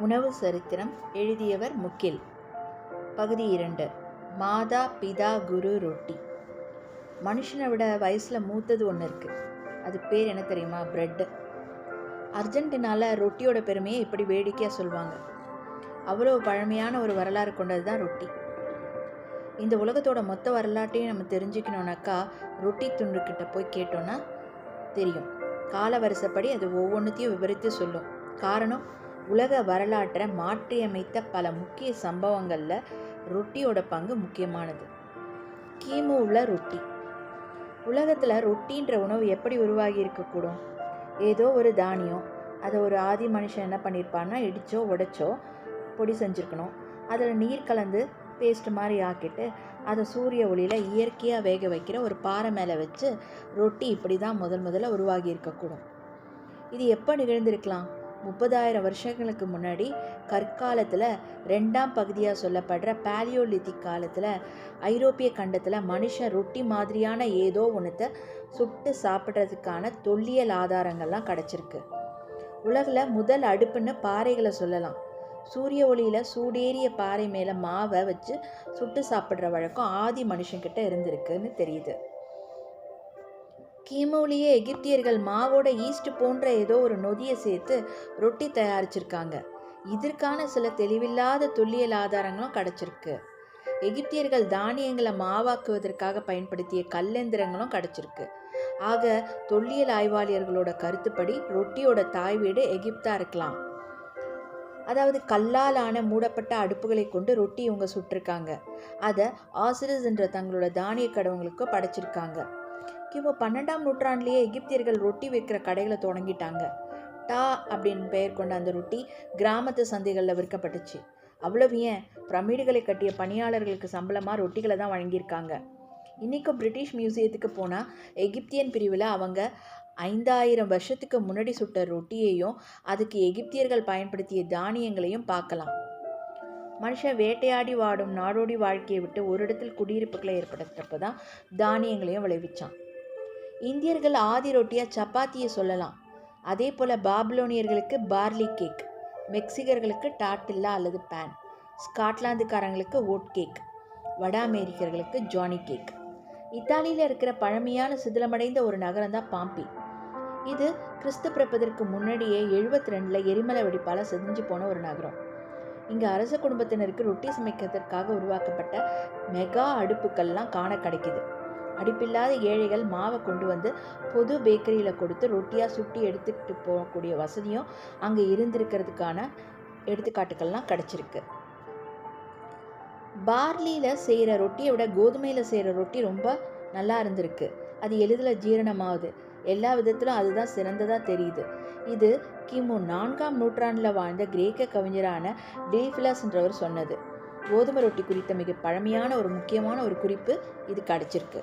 உணவு சரித்திரம் எழுதியவர் முகில். பகுதி இரண்டு. மாதா பிதா குரு ரொட்டி. மனுஷனை விட வயசில் மூத்தது ஒன்று இருக்குது அது பேர் என்ன தெரியுமா? ப்ரெட்டு. அர்ஜென்டினால ரொட்டியோட பெருமையை இப்படி வேடிக்கையாக சொல்லுவாங்க. அவ்வளோ பழமையான ஒரு வரலாறு கொண்டது தான் ரொட்டி. இந்த உலகத்தோட மொத்த வரலாற்றையும் நம்ம தெரிஞ்சுக்கணுன்னாக்கா ரொட்டி துண்டுக்கிட்ட போய் கேட்டோன்னா தெரியும். கால வரிசைப்படி அது ஒவ்வொன்றுத்தையும் விவரித்து சொல்லும். காரணம் உலக வரலாற்றை மாற்றியமைத்த பல முக்கிய சம்பவங்களில் ரொட்டியோட பங்கு முக்கியமானது. கீமு உள்ள ரொட்டி. உலகத்தில் ரொட்டின்ற உணவு எப்படி உருவாகி இருக்கக்கூடும் ஏதோ ஒரு தானியம். அதை ஒரு ஆதி மனுஷன் என்ன பண்ணியிருப்பான்னா இடித்தோ உடைச்சோ பொடி செஞ்சுருக்கணும். அதில் நீர் கலந்து பேஸ்ட் மாதிரி ஆக்கிட்டு அதை சூரிய ஒளியில் இயற்கையாக வேக வைக்கிற ஒரு பாறை மேலே வச்சு ரொட்டி இப்படி தான் முதல் முதல்ல உருவாகி இருக்கக்கூடும் இது எப்போ நிகழ்ந்திருக்கலாம்? முப்பதாயிரம் வருஷங்களுக்கு முன்னாடி கற்காலத்தில் ரெண்டாம் பகுதியாக சொல்லப்படுற பேலியோலித்திக் காலத்தில் ஐரோப்பிய கண்டத்தில் மனுஷன் ரொட்டி மாதிரியான ஏதோ ஒன்றத்தை சுட்டு சாப்பிட்றதுக்கான தொல்லியல் ஆதாரங்கள்லாம் கிடச்சிருக்கு. உலகில் முதல் அடுப்புன்னு பாறைகளை சொல்லலாம். சூரிய ஒளியில் சூடேறிய பாறை மேலே மாவை வச்சு சுட்டு சாப்பிட்ற வழக்கம் ஆதி மனுஷங்கிட்ட இருந்திருக்குன்னு தெரியுது. கிமுலேயே எகிப்தியர்கள் மாவோட ஈஸ்ட் போன்ற ஏதோ ஒரு நொதியை சேர்த்து ரொட்டி தயாரிச்சிருக்காங்க. இதற்கான சில தெளிவில்லாத தொல்லியல் ஆதாரங்களும் கிடச்சிருக்கு. எகிப்தியர்கள் தானியங்களை மாவாக்குவதற்காக பயன்படுத்திய கல்லெந்திரங்களும் கிடச்சிருக்கு. ஆக தொல்லியல் ஆய்வாளர்களோட கருத்துப்படி ரொட்டியோட தாய் வீடு எகிப்தா இருக்கலாம். அதாவது கல்லால் ஆன மூடப்பட்ட அடுப்புகளை கொண்டு ரொட்டி இவங்க சுட்டிருக்காங்க. அதை ஆசிரிஸ் என்ற தங்களோட தானிய கடவுங்களுக்கு படைச்சிருக்காங்க. கிமு பன்னெண்டாம் நூற்றாண்டுலேயே எகிப்தியர்கள் ரொட்டி விற்கிற கடைகளை தொடங்கிட்டாங்க. டா அப்படின்னு பெயர் கொண்ட அந்த ரொட்டி கிராமத்து சந்தைகளில் விற்கப்பட்டுச்சு. அவ்வளவு ஏன்? பிரமிடுகளை கட்டிய பணியாளர்களுக்கு சம்பளமாக ரொட்டிகளை தான் வழங்கியிருக்காங்க. இன்றைக்கும் பிரிட்டிஷ் மியூசியத்துக்கு போனால் எகிப்தியன் பிரிவில் அவங்க ஐந்தாயிரம் வருஷத்துக்கு முன்னாடி சுட்ட ரொட்டியையும் அதுக்கு எகிப்தியர்கள் பயன்படுத்திய தானியங்களையும் பார்க்கலாம். மனுஷன் வேட்டையாடி வாடும் நாடோடி வாழ்க்கையை விட்டு ஒரு இடத்தில் குடியிருப்புகளை ஏற்படுத்துறப்ப தான் தானியங்களையும் விளைவிச்சான். இந்தியர்கள் ஆதி ரொட்டியாக சப்பாத்தியை சொல்லலாம். அதே போல் பாபிலோனியர்களுக்கு பார்லி கேக் மெக்சிகர்களுக்கு டாட்டில்லா அல்லது பேன் ஸ்காட்லாந்துக்காரங்களுக்கு ஓட் கேக் வட அமெரிக்கர்களுக்கு ஜானி கேக். இத்தாலியில் இருக்கிற பழமையான சிதிலமடைந்த ஒரு நகரம் தான் பாம்பி. இது கிறிஸ்து பிறப்பதற்கு முன்னாடியே எழுபத்தி ரெண்டில் எரிமலை வெடிப்பால் செதிஞ்சு போன ஒரு நகரம். இங்கே அரச குடும்பத்தினருக்கு ரொட்டி சமைக்கிறதுக்காக உருவாக்கப்பட்ட மெகா அடுப்புக்கள்லாம் காண கிடைக்குது. அடுப்பில்லாத ஏழைகள் மாவை கொண்டு வந்து பொது பேக்கரியில் கொடுத்து ரொட்டியாக சுட்டி எடுத்துக்கிட்டு போகக்கூடிய வசதியும் அங்கே இருந்திருக்கிறதுக்கான எடுத்துக்காட்டுக்கள்லாம் கிடச்சிருக்கு. பார்லியில் செய்கிற ரொட்டியை விட கோதுமையில் செய்கிற ரொட்டி ரொம்ப நல்லா இருந்திருக்கு. அது எளிதில் ஜீரணமாகுது. எல்லா விதத்திலும் அதுதான் சிறந்ததாக தெரியுது. இது கிமு நான்காம் நூற்றாண்டில் வாழ்ந்த கிரேக்க கவிஞரான டேஃபிலாஸ்ன்றவர் சொன்னது. கோதுமை ரொட்டி குறித்த மிக பழமையான ஒரு முக்கியமான ஒரு குறிப்பு இது கிடச்சிருக்கு.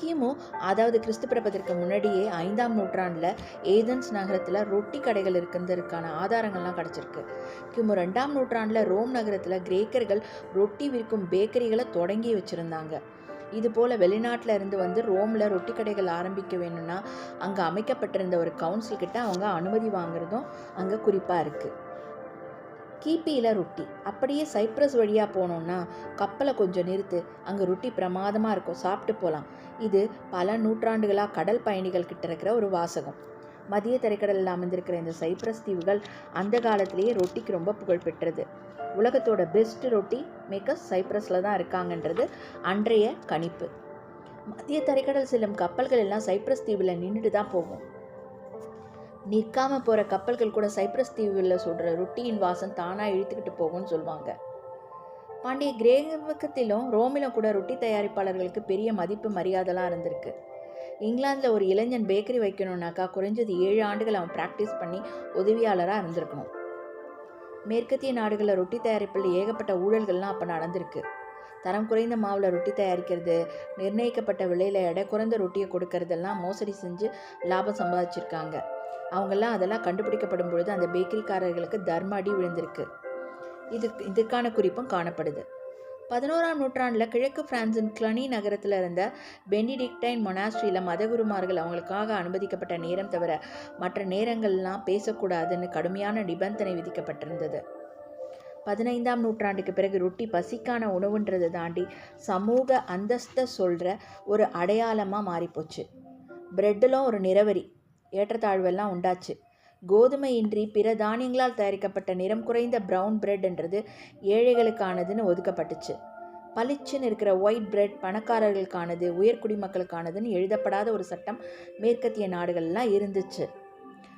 கிமு அதாவது கிறிஸ்து பிறப்பதற்கு முன்னாடியே ஐந்தாம் நூற்றாண்டில் ஏதன்ஸ் நகரத்தில் ரொட்டி கடைகள் இருக்கிறதுக்கான ஆதாரங்கள்லாம் கிடச்சிருக்கு. கிமு ரெண்டாம் நூற்றாண்டில் ரோம் நகரத்தில் கிரேக்கர்கள் ரொட்டி விற்கும் பேக்கரிகளை தொடங்கி வச்சுருந்தாங்க. இது போல் வெளிநாட்டில் இருந்து வந்து ரோமில் ரொட்டி கடைகள் ஆரம்பிக்க வேணும்னா அங்கே அமைக்கப்பட்டிருந்த ஒரு கவுன்சில் கிட்ட அவங்க அனுமதி வாங்குறதும் அங்கே குறிப்பாக இருக்குது கிபியில் ரொட்டி. அப்படியே சைப்ரஸ் வழியாக போனோம்னா கப்பலை கொஞ்சம் நிறுத்து அங்கே ரொட்டி பிரமாதமாக இருக்கும். சாப்பிட்டு போகலாம் இது பல நூற்றாண்டுகளாக கடல் பயணிகள் கிட்ட இருக்கிற ஒரு வாசகம். மதிய திரைக்கடலில் அமைந்திருக்கிற இந்த சைப்ரஸ் தீவுகள் அந்த காலத்திலேயே ரொட்டிக்கு ரொம்ப புகழ் பெற்றது. உலகத்தோட பெஸ்ட் ரொட்டி மேக்கர்ஸ் சைப்ரஸில் தான் இருக்காங்கன்றது அன்றைய கணிப்பு. மத்திய தரைக்கடல் செல்லும் கப்பல்கள் எல்லாம் சைப்ரஸ் தீவில் நின்றுட்டு தான் போகும். நிற்காம போகிற கப்பல்கள் கூட சைப்ரஸ் தீவில் சொல்கிற ரொட்டியின் வாசம் தானாக இழுத்துக்கிட்டு போகும்னு சொல்லுவாங்க பாண்டிய கிரேகத்திலும் ரோமிலும் கூட ரொட்டி தயாரிப்பாளர்களுக்கு பெரிய மதிப்பு மரியாதைலாம் இருந்திருக்கு. இங்கிலாந்தில் ஒரு இளைஞன் பேக்கரி வைக்கணுன்னாக்கா குறைஞ்சது ஏழு ஆண்டுகள் அவன் ப்ராக்டிஸ் பண்ணி உதவியாளராக இருந்திருக்கணும். மேற்கத்திய நாடுகளில் ரொட்டி தயாரிப்பில் ஏகப்பட்ட ஊழல்கள்லாம் அப்போ நடந்திருக்கு. தரம் குறைந்த மாவில் ரொட்டி தயாரிக்கிறது நிர்ணயிக்கப்பட்ட விலையில் எடை குறைந்த ரொட்டியை கொடுக்கறதெல்லாம் மோசடி செஞ்சு லாபம் சம்பாதிச்சிருக்காங்க. அவங்கெல்லாம் அதெல்லாம் கண்டுபிடிக்கப்படும் பொழுது அந்த பேக்கரிக்காரர்களுக்கு தர்ம அடி விழுந்திருக்கு. இது இதற்கான குறிப்பும் காணப்படுது. பதினோராம் நூற்றாண்டில் கிழக்கு பிரான்சின் கிளனி நகரத்தில் இருந்த பெனிடிக்டைன் மொனாஸ்ட்ரியில் மதகுருமார்கள் அவங்களுக்காக அனுமதிக்கப்பட்ட நேரம் தவிர மற்ற நேரங்கள்லாம் பேசக்கூடாதுன்னு கடுமையான நிபந்தனை விதிக்கப்பட்டிருந்தது. பதினைந்தாம் நூற்றாண்டுக்கு பிறகு ரொட்டி பசிக்கான உணவுன்றதை தாண்டி சமூக அந்தஸ்தை சொல்கிற ஒரு அடையாளமாக மாறிப்போச்சு. பிரெட்டிலும் ஒரு நிறவரி ஏற்றத்தாழ்வெல்லாம் உண்டாச்சு. கோதுமையின்றி பிற தானியங்களால் தயாரிக்கப்பட்ட நிறம் குறைந்த ப்ரௌன் பிரெட்ன்றது ஏழைகளுக்கானதுன்னு ஒதுக்கப்பட்டுச்சு. பளிச்சுன்னு இருக்கிற ஒயிட் பிரெட் பணக்காரர்களுக்கானது உயர்குடிமக்களுக்கானதுன்னு எழுதப்படாத ஒரு சட்டம் மேற்கத்திய நாடுகள்லாம் இருந்துச்சு.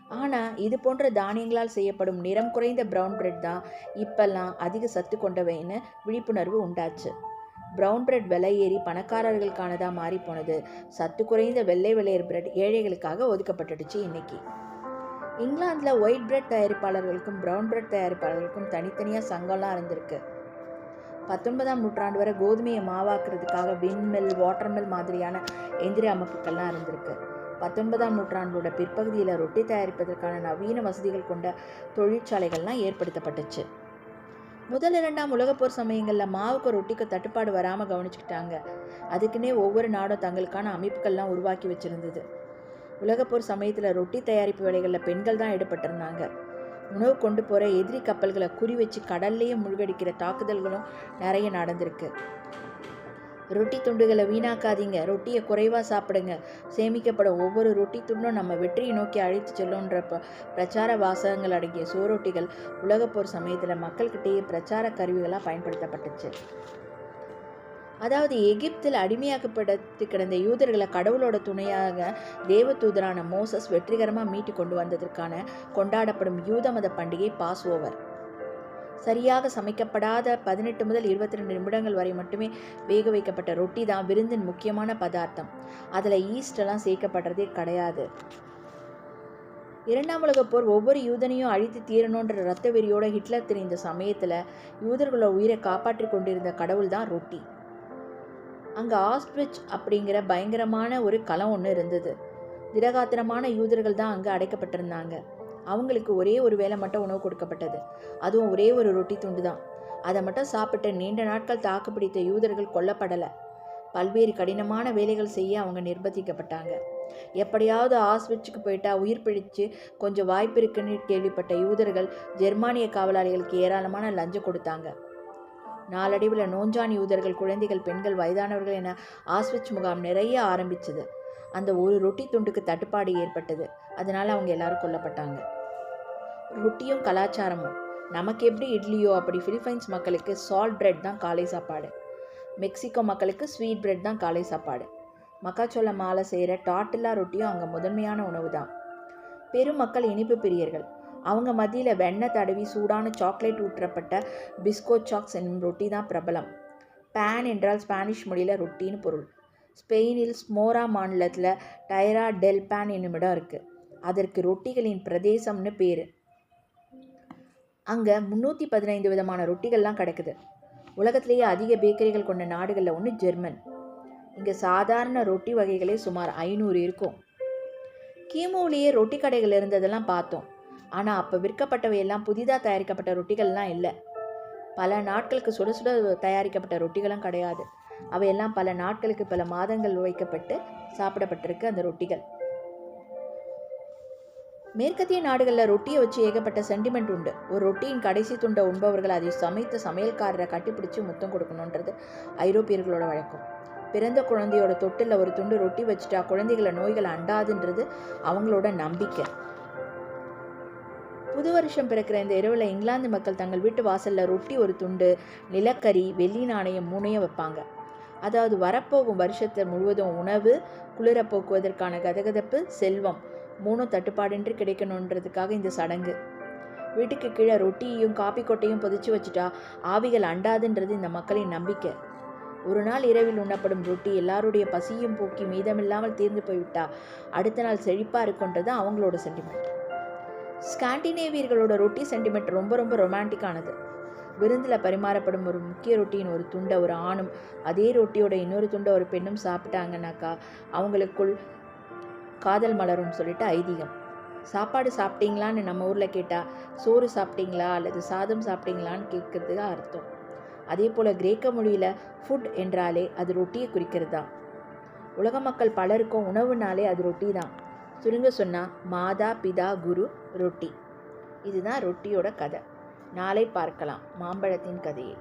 ஆனால் இது போன்ற தானியங்களால் செய்யப்படும் நிறம் குறைந்த ப்ரௌன் பிரெட் தான் இப்பெல்லாம் அதிக சத்து கொண்டவைன்னு விழிப்புணர்வு உண்டாச்சு. ப்ரௌன் பிரெட் விலை ஏறி பணக்காரர்களுக்கானதாக மாறி போனது. சத்து குறைந்த வெள்ளை வெள்ளையர் பிரெட் ஏழைகளுக்காக ஒதுக்கப்பட்டுடுச்சு இன்னைக்கு. இங்கிலாந்தில் ஒயிட் பிரெட் தயாரிப்பாளர்களுக்கும் ப்ரௌன் பிரெட் தயாரிப்பாளர்களுக்கும் தனித்தனியாக சங்கம்லாம் இருந்திருக்கு. பத்தொன்பதாம் நூற்றாண்டு வரை கோதுமையை மாவாக்குறதுக்காக விண்மில் வாட்டர்மில் மாதிரியான எந்திர அமைப்புகள்லாம் இருந்திருக்கு. பத்தொன்பதாம் நூற்றாண்டோட பிற்பகுதியில் ரொட்டி தயாரிப்பதற்கான நவீன வசதிகள் கொண்ட தொழிற்சாலைகள்லாம் ஏற்படுத்தப்பட்டுச்சு. முதல் இரண்டாம் உலகப்போர் சமயங்களில் மாவுக்கு ரொட்டிக்கு தட்டுப்பாடு வராமல் கவனிச்சுக்கிட்டாங்க. அதுக்குன்னே ஒவ்வொரு நாடும் தங்களுக்கான அமைப்புகள்லாம் உருவாக்கி வச்சுருந்தது. உலகப்போர் சமயத்தில் ரொட்டி தயாரிப்பு வேலைகளில் பெண்கள் தான் ஈடுபட்டிருந்தாங்க. உணவு கொண்டு போகிற எதிரி கப்பல்களை குறி வச்சு கடல்லையே முழுகடிக்கிற தாக்குதல்களும் நிறைய நடந்திருக்கு. ரொட்டி துண்டுகளை வீணாக்காதீங்க. ரொட்டியை குறைவாக சாப்பிடுங்க. சேமிக்கப்படும் ஒவ்வொரு ரொட்டி துண்டும் நம்ம வெற்றியை நோக்கி அழைத்து செல்லுன்ற ப பிரச்சார வாசகங்கள் அடங்கிய சுவரொட்டிகள் உலகப்போர் சமயத்தில் மக்கள்கிட்டேயே பிரச்சார கருவிகளாக பயன்படுத்தப்பட்டுச்சு. அதாவது எகிப்தில் அடிமையாக்கப்பட்டு கிடந்த யூதர்களை கடவுளோட துணையாக தேவதூதரான மோசஸ் வெற்றிகரமாக மீட்டு கொண்டு வந்ததற்கான கொண்டாடப்படும் யூத மத பண்டிகை பாஸ் ஓவர் சரியாக சமைக்கப்படாத பதினெட்டு முதல் இருபத்தி ரெண்டு நிமிடங்கள் வரை மட்டுமே வேக வைக்கப்பட்ட ரொட்டி தான் விருந்தின் முக்கியமான பதார்த்தம். அதில் ஈஸ்டெல்லாம் சேர்க்கப்படுறதே கிடையாது. இரண்டாம் உலக போர் ஒவ்வொரு யூதனையும் அழித்து தீரணுன்ற ரத்த வெறியோட ஹிட்லர் தெரிந்த சமயத்தில் யூதர்களோட உயிரை காப்பாற்றி கொண்டிருந்த கடவுள் தான் ரொட்டி. அங்கே ஆஸ்ட்ரிச் அப்படிங்கிற பயங்கரமான ஒரு களம் ஒன்று இருந்தது. திடகாத்திரமான யூதர்கள் தான் அங்கே அடைக்கப்பட்டிருந்தாங்க. அவங்களுக்கு ஒரே ஒரு வேளை மட்டும் உணவு கொடுக்கப்பட்டது. அதுவும் ஒரே ஒரு ரொட்டி துண்டு தான் அதை மட்டும் சாப்பிட்ட நீண்ட நாட்கள் தாக்குப்பிடித்த யூதர்கள் கொல்லப்படலை. பல்வேறு கடினமான வேலைகள் செய்ய அவங்க நிர்பந்திக்கப்பட்டாங்க. எப்படியாவது ஆஸ்விட்சுக்கு போயிட்டா உயிர் பிடிச்சு கொஞ்சம் வாய்ப்பு இருக்குன்னு கேள்விப்பட்ட யூதர்கள் ஜெர்மானிய காவலாளிகளுக்கு ஏராளமான லஞ்சம் கொடுத்தாங்க. நாளடைவில் நோஞ்சான் யூதர்கள் குழந்தைகள் பெண்கள் வயதானவர்கள் என ஆஸ்விச் முகாம் நிறைய ஆரம்பிச்சது. அந்த ஒரு ரொட்டி துண்டுக்கு தட்டுப்பாடு ஏற்பட்டது. அதனால் அவங்க எல்லாரும் கொல்லப்பட்டாங்க. ரொட்டியும் கலாச்சாரமும். நமக்கு எப்படி இட்லியோ அப்படி பிலிப்பைன்ஸ் மக்களுக்கு சால்ட் பிரெட் தான் காலை சாப்பாடு. மெக்சிகோ மக்களுக்கு ஸ்வீட் பிரெட் தான் காலை சாப்பாடு. மக்காச்சோள மாலை செய்கிற டாட்டில்லா ரொட்டியும் அங்கே முதன்மையான உணவு தான் பெருமக்கள் இனிப்பு பிரியர்கள். அவங்க மத்தியில் வெண்ணெய் தடவி சூடான சாக்லேட் ஊற்றப்பட்ட பிஸ்கோ சாக்ஸ் என்னும் ரொட்டி தான் பிரபலம். பேன் என்றால் ஸ்பானிஷ் மொழியில் ரொட்டின்னு பொருள். ஸ்பெயினில் ஸ்மோரா மாநிலத்தில் டைரா டெல் பேன் என்னும் இடம் இருக்குது அதற்கு ரொட்டிகளின் பிரதேசம்னு பேர். அங்கே முந்நூற்றி பதினைந்து விதமான ரொட்டிகள்லாம் கிடைக்குது. உலகத்திலேயே அதிக பேக்கரிகள் கொண்ட நாடுகளில் ஒன்று ஜெர்மன். இங்கே சாதாரண ரொட்டி வகைகளே சுமார் ஐநூறு இருக்கும். கிமுலேயே ரொட்டி கடைகள் இருந்ததெல்லாம் பார்த்தோம். ஆனால் அப்போ விற்கப்பட்டவையெல்லாம் புதிதாக தயாரிக்கப்பட்ட ரொட்டிகள்லாம் இல்லை. பல நாட்களுக்கு சுட சுட தயாரிக்கப்பட்ட ரொட்டிகளும் கிடையாது. அவையெல்லாம் பல நாட்களுக்கு பல மாதங்கள் வைக்கப்பட்டு சாப்பிடப்பட்டிருக்கு அந்த ரொட்டிகள். மேற்கத்திய நாடுகளில் ரொட்டியை வச்சு ஏகப்பட்ட சென்டிமெண்ட் உண்டு. ஒரு ரொட்டியின் கடைசி துண்டை உண்பவர்கள் அதை சமைத்த சமையல்காரரை கட்டிப்பிடிச்சு முத்தம் கொடுக்கணுன்றது ஐரோப்பியர்களோட வழக்கம். பிறந்த குழந்தையோட தொட்டில் ஒரு துண்டு ரொட்டி வச்சுட்டா குழந்தைகளை நோய்கள் அண்டாதுன்றது அவங்களோட நம்பிக்கை. புது வருஷம் பிறக்கிற இந்த இரவில் இங்கிலாந்து மக்கள் தங்கள் வீட்டு வாசலில் ரொட்டி ஒரு துண்டு நிலக்கரி வெள்ளி நாணயம் மூணையும் வைப்பாங்க. அதாவது வரப்போகும் வருஷத்தை முழுவதும் உணவு குளிர போக்குவதற்கான கதகதப்பு செல்வம். மூணும் தட்டுப்பாடின்றி கிடைக்கணுன்றதுக்காக இந்த சடங்கு. வீட்டுக்கு கீழே ரொட்டியையும் காப்பி கொட்டையும் பொதிச்சு வச்சுட்டா ஆவிகள் அண்டாதுன்றது இந்த மக்களின் நம்பிக்கை. ஒரு நாள் இரவில் உண்ணப்படும் ரொட்டி எல்லாருடைய பசியும் போக்கி மீதமில்லாமல் தீர்ந்து போய்விட்டா அடுத்த நாள் செழிப்பாக இருக்குன்றது அவங்களோட சென்டிமெண்ட் ஸ்காண்டினேவியர்களோட ரொட்டி சென்டிமெண்ட் ரொம்ப ரொம்ப ரொமான்டிக்கானது விருந்தில் பரிமாறப்படும் ஒரு முக்கிய ரொட்டியின் ஒரு துண்டை ஒரு ஆணும் அதே ரொட்டியோட இன்னொரு துண்டை ஒரு பெண்ணும் சாப்பிட்டாங்கனாக்கா அவங்களுக்குள் காதல் மலரும்னு சொல்லிட்டு ஐதீகம். சாப்பாடு சாப்பிட்டீங்களான்னு நம்ம ஊரில் கேட்டால் சோறு சாப்பிட்டீங்களா அல்லது சாதம் சாப்பிட்டீங்களான்னு கேட்குறதுக்கு அர்த்தம். அதே போல் கிரேக்க மொழியில் ஃபுட் என்றாலே அது ரொட்டியை குறிக்கிறது? தான் உலக மக்கள் பலருக்கும் உணவுனாலே அது ரொட்டி தான் சுருங்க சொன்னால் மாதா பிதா குரு ரொட்டி. இதுதான் ரொட்டியோட கதை. நாளை பார்க்கலாம். மாம்பழத்தின் கதையை.